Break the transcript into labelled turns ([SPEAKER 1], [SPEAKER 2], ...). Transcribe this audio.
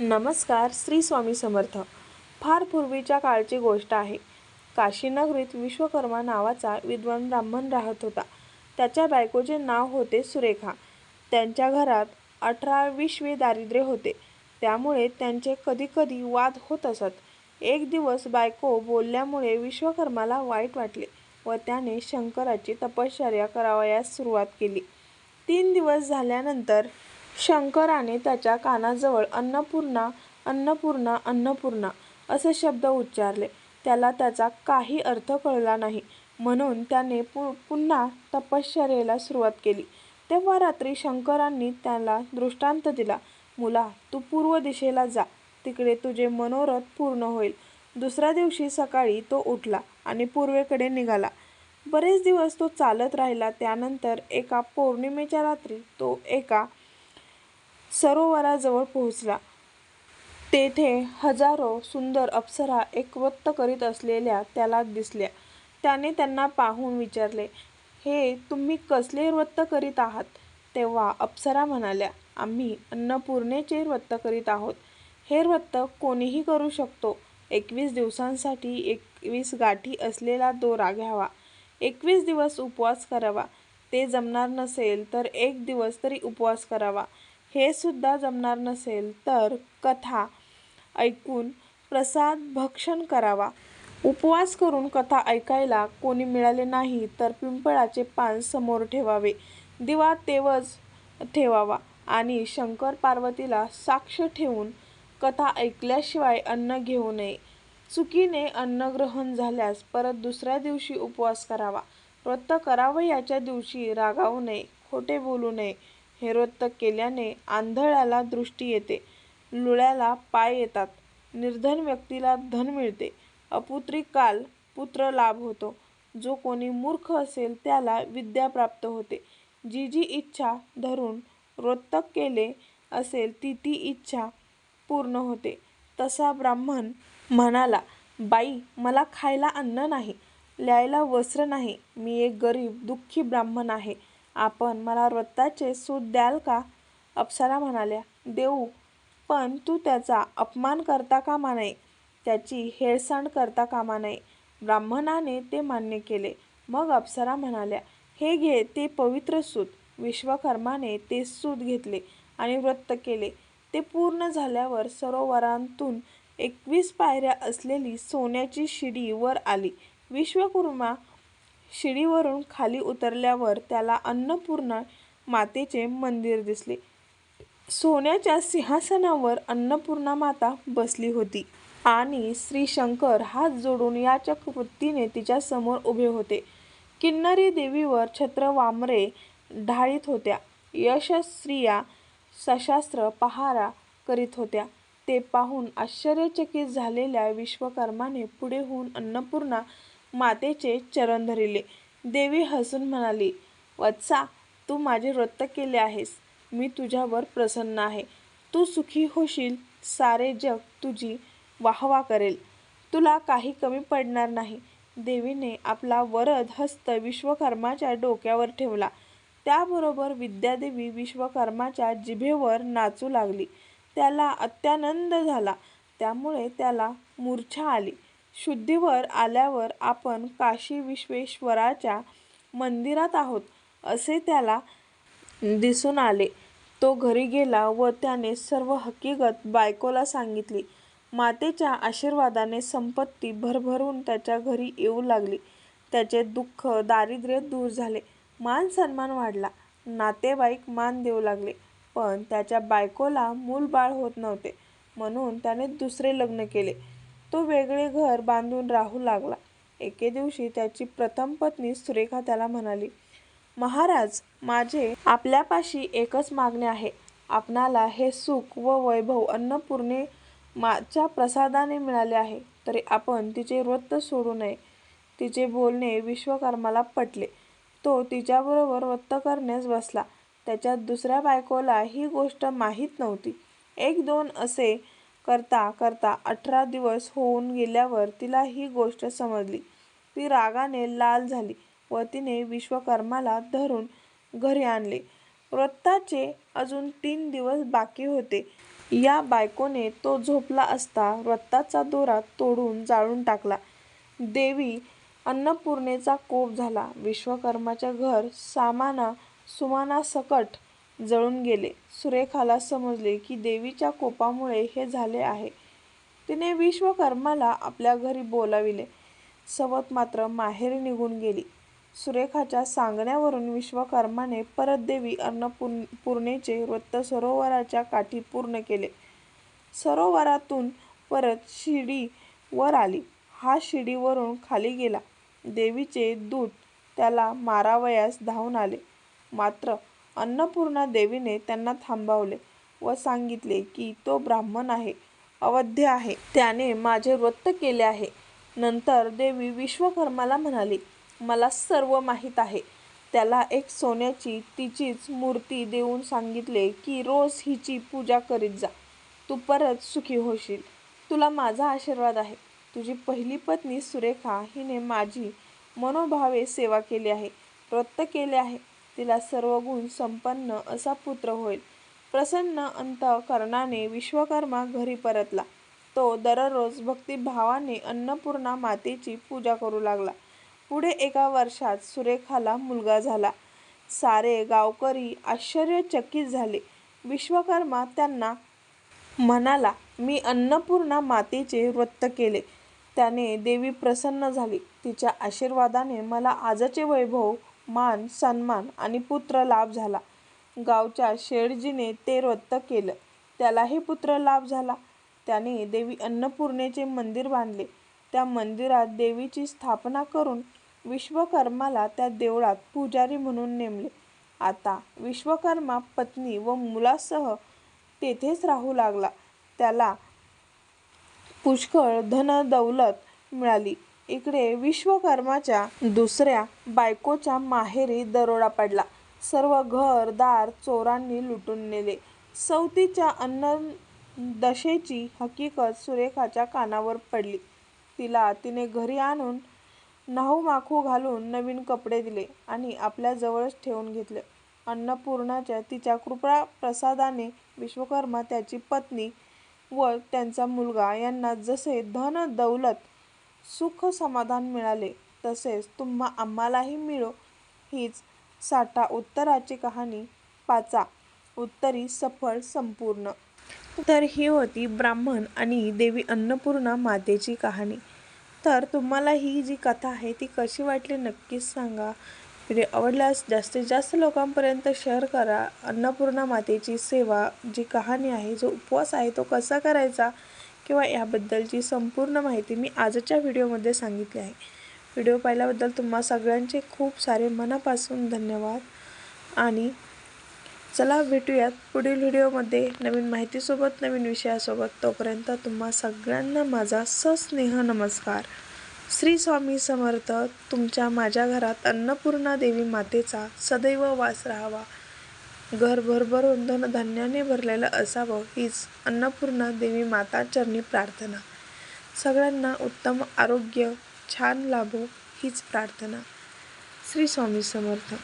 [SPEAKER 1] नमस्कार श्री स्वामी समर्थ. फार पूर्वीच्या काळची गोष्ट आहे. काशीनगरीत विश्वकर्मा नावाचा विद्वान ब्राह्मण राहत होता. त्याच्या बायकोचे नाव होते सुरेखा. त्यांच्या घरात अठरा विश्वे दारिद्र्य होते. त्यामुळे त्यांचे कधीकधी वाद होत असत. एक दिवस बायको बोलल्यामुळे विश्वकर्माला वाईट वाटले व त्याने शंकराची तपश्चर्या करावयास सुरुवात केली. तीन दिवस झाल्यानंतर शंकराने त्याच्या कानाजवळ अन्नपूर्णा अन्नपूर्णा अन्नपूर्णा असे शब्द उच्चारले. त्याला त्याचा काही अर्थ कळला नाही. म्हणून त्याने पु पुन्हा तपश्चर्येला सुरुवात केली. तेव्हा रात्री शंकरांनी त्याला दृष्टांत दिला. मुला तू पूर्व दिशेला जा. तिकडे तुझे मनोरथ पूर्ण होईल. दुसऱ्या दिवशी सकाळी तो उठला आणि पूर्वेकडे निघाला. बरेच दिवस तो चालत राहिला. त्यानंतर एका पौर्णिमेच्या रात्री तो एका सरोवराजवळ पोहोचला. तेथे हजारो सुंदर अप्सरा एकवत्त करीत असलेल्या त्याला दिसल्या. त्याने त्यांना पाहून विचारले हे तुम्ही कसले व्रत करीत आहात? तेव्हा अप्सरा म्हणाल्या आम्ही अन्नपूर्णेचे व्रत करीत आहोत. हे व्रत कोणीही करू शकतो. एकवीस दिवसांसाठी एकवीस गाठी असलेला दोरा घ्यावा. एकवीस दिवस उपवास करावा. ते जमणार नसेल तर एक दिवस तरी उपवास करावा. हे सुद्धा जमणार नसेल तर कथा ऐकून प्रसाद भक्षण करावा. उपवास करून कथा ऐकायला कोणी मिळाले नाही तर पिंपळाचे पान समोर ठेवावे. दिवा तेवज ठेवावा आणि शंकर पार्वतीला साक्ष ठेवून कथा ऐकल्याशिवाय अन्न घेऊ नये. चुकीने अन्नग्रहण झाल्यास परत दुसऱ्या दिवशी उपवास करावा. व्रत करावं याच्या दिवशी रागावू नये खोटे बोलू नये. हे केल्याने आंधळ्याला दृष्टी येते. लुळ्याला पाय येतात. निर्धन व्यक्तीला धन मिळते. अपुत्री काल पुत्र लाभ होतो. जो कोणी मूर्ख असेल त्याला विद्या प्राप्त होते. जी जी इच्छा धरून रोत्तक केले असेल ती ती इच्छा पूर्ण होते. तसा ब्राह्मण म्हणाला बाई मला खायला अन्न नाही. ल्यायला वस्त्र नाही. मी एक गरीब दुःखी ब्राह्मण आहे. आपण मला व्रताचे सूत द्याल का? अप्सरा म्हणाल्या देऊ पण तू त्याचा अपमान करता कामा नये. त्याची हेळसांड करता कामा नये. ब्राह्मणाने ते मान्य केले. मग अप्सरा म्हणाल्या हे घे ते पवित्र सूत. विश्वकर्माने ते सूत घेतले आणि व्रत केले. ते पूर्ण झाल्यावर सरोवरांतून एकवीस पायऱ्या असलेली सोन्याची शिडी वर आली. विश्वकर्मा शिडीवरून खाली उतरल्यावर त्याला अन्नपूर्णा मातेचे मंदिर दिसले. सोन्याच्या सिंहासनावर अन्नपूर्णा माता बसली होती आणि श्री शंकर हात जोडून याचक वृत्तीने तिच्या समोर उभे होते. किन्नरी देवीवर छत्र वामरे ढाळीत होत्या. यशस्त्रिया सशास्त्र पहारा करीत होत्या. ते पाहून आश्चर्यचकित झालेल्या विश्वकर्माने पुढे होऊन अन्नपूर्णा मातेचे चरण धरिले. देवी हसून म्हणाली वत्सा तू माझे व्रत केले आहेस. मी तुझ्यावर प्रसन्न आहे. तू सुखी होशील. सारे जग तुझी वाहवा करेल. तुला काही कमी पडणार नाही. देवीने आपला वरद हस्त विश्वकर्माच्या डोक्यावर ठेवला. त्याबरोबर विद्यादेवी विश्वकर्माच्या जिभेवर नाचू लागली. त्याला अत्यानंद झाला. त्यामुळे त्याला मूर्छा आली. शुद्धीवर आल्यावर आपण काशी विश्वेश्वराच्या मंदिरात आहोत असे त्याला दिसून आले. तो घरी गेला व त्याने सर्व हकीकत बायकोला सांगितली. मातेच्या आशीर्वादाने संपत्ती भरभरून त्याच्या घरी येऊ लागली. त्याचे दुःख दारिद्र्य दूर झाले. मान सन्मान वाढला. नातेवाईक मान देऊ लागले. पण त्याच्या बायकोला मूलबाळ होत नव्हते. म्हणून त्याने दुसरे लग्न केले. तो वेगळे घर बांधून राहू लागला. एके दिवशी त्याची प्रथम पत्नी सुरेखा त्याला म्हणाली महाराज माझे आपल्यापाशी एकच मागणे आहे. आपणाला हे सुख व वैभव अन्नपूर्णे माच्या प्रसादाने मिळाले आहे. तरी आपण तिचे व्रत सोडू नये. तिचे बोलणे विश्वकर्माला पटले. तो तिच्याबरोबर व्रत करण्यास बसला. त्याच्या दुसऱ्या बायकोला ही गोष्ट माहीत नव्हती. एक दोन असे करता करता अठरा दिवस होऊन गेल्यावर तिला ही गोष्ट समजली ती रागाने लाल झाली व तिने विश्वकर्माला धरून घरी आणले व्रताचे अजून तीन दिवस बाकी होते या बायकोने तो झोपला असता व्रताचा दोरा तोडून जाळून टाकला. देवी अन्नपूर्णेचा कोप झाला. विश्वकर्माचे घर सामाना सुमानासकट जळून गेले. सुरेखाला समजले की देवीच्या कोपामुळे हे झाले आहे. तिने विश्वकर्माला आपल्या घरी बोलाविले. सवत मात्र माहेरी निघून गेली. सुरेखाच्या सांगण्यावरून विश्वकर्माने परत देवी अन्नपूर्णेचे व्रत सरोवराच्या काठी पूर्ण केले. सरोवरातून परत शिडी वर आली. हा शिडीवरून खाली गेला. देवीचे दूत त्याला मारावयास धावून आले. मात्र अन्नपूर्णा देवीने त्यांना थांबवले व सांगितले की तो ब्राह्मण आहे, अवध्य आहे. त्याने माझे व्रत केले आहे. नंतर देवी विश्वकर्माला म्हणाली, मला सर्व माहीत आहे. त्याला एक सोन्याची तिचीच मूर्ती देऊन सांगितले की रोज हिची पूजा करीत जा. तू परत सुखी होशील. तुला माझा आशीर्वाद आहे. तुझी पहिली पत्नी सुरेखा हिने माझी मनोभावे सेवा केली आहे, व्रत केले आहे. तिला सर्व गुण संपन्न असा पुत्र होईल. प्रसन्न अंतकरणाने विश्वकर्मा घरी परतला. तो दररोज भक्तिभावाने अन्नपूर्णा मातेची पूजा करू लागला. पुढे एका वर्षात सुरेखाला मुलगा झाला. सारे गावकरी आश्चर्यचकित झाले. विश्वकर्मा त्यांना म्हणाला, मी अन्नपूर्णा मातेचे व्रत केले, त्याने देवी प्रसन्न झाली. तिच्या आशीर्वादाने मला आजचे वैभव, मान सन्मान आणि पुत्रलाभ झाला. गावच्या शेडजीने ते व्रत केलं त्यालाही पुत्रलाभ झाला. त्याने देवी अन्नपूर्णेचे मंदिर बांधले. त्या मंदिरात देवीची स्थापना करून विश्वकर्माला त्या देवळात पुजारी म्हणून नेमले. आता विश्वकर्मा पत्नी व मुलासह तेथेच राहू लागला. त्याला पुष्कळ धन दौलत मिळाली. इकडे विश्वकर्माच्या दुसऱ्या बायकोच्या माहेरी दरोडा पडला. सर्व घर दार चोरांनी लुटून नेले. सवतीच्या अन्नदशेची हकीकत सुरेखाच्या कानावर पडली. तिला तिने घरी आणून नाहूमाखू घालून नवीन कपडे दिले आणि आपल्या जवळच ठेवून घेतले. अन्नपूर्णाच्या तिच्या कृपा प्रसादाने विश्वकर्मा, त्याची पत्नी व त्यांचा मुलगा यांना जसे धन दौलत, सुख समाधान मिळाले तसेच तुम्हा आम्हालाही मिळो हीच साठा उत्तराची कहाणी पाचा उत्तरी सफळ संपूर्ण. तर ही होती ब्राह्मण आणि देवी अन्नपूर्णा मातेची कहाणी. तर तुम्हाला ही जी कथा आहे ती कशी वाटली नक्कीच सांगा. व्हिडिओ आवडल्यास जास्तीत जास्त लोकांपर्यंत शेअर करा. अन्नपूर्णा मातेची सेवा जी कहाणी आहे, जो उपवास आहे तो कसा करायचा किंवा याबद्दलची संपूर्ण माहिती मी आजच्या व्हिडिओमध्ये सांगितली आहे. व्हिडिओ पाहिल्याबद्दल तुम्हा सगळ्यांचे खूप सारे मनापासून धन्यवाद आणि चला भेटूयात पुढील व्हिडिओमध्ये नवीन माहितीसोबत, नवीन विषयासोबत. तोपर्यंत तुम्हा सगळ्यांना माझा सस्नेह नमस्कार. श्री स्वामी समर्थ. तुमच्या माझ्या घरात अन्नपूर्णा देवी मातेचा सदैव वास राहावा. घर भरभरून धनधान्याने भरलेलं असावं हीच अन्नपूर्णा देवी माता चरणी प्रार्थना. सगळ्यांना उत्तम आरोग्य छान लाभो हीच प्रार्थना. श्री स्वामी समर्थ.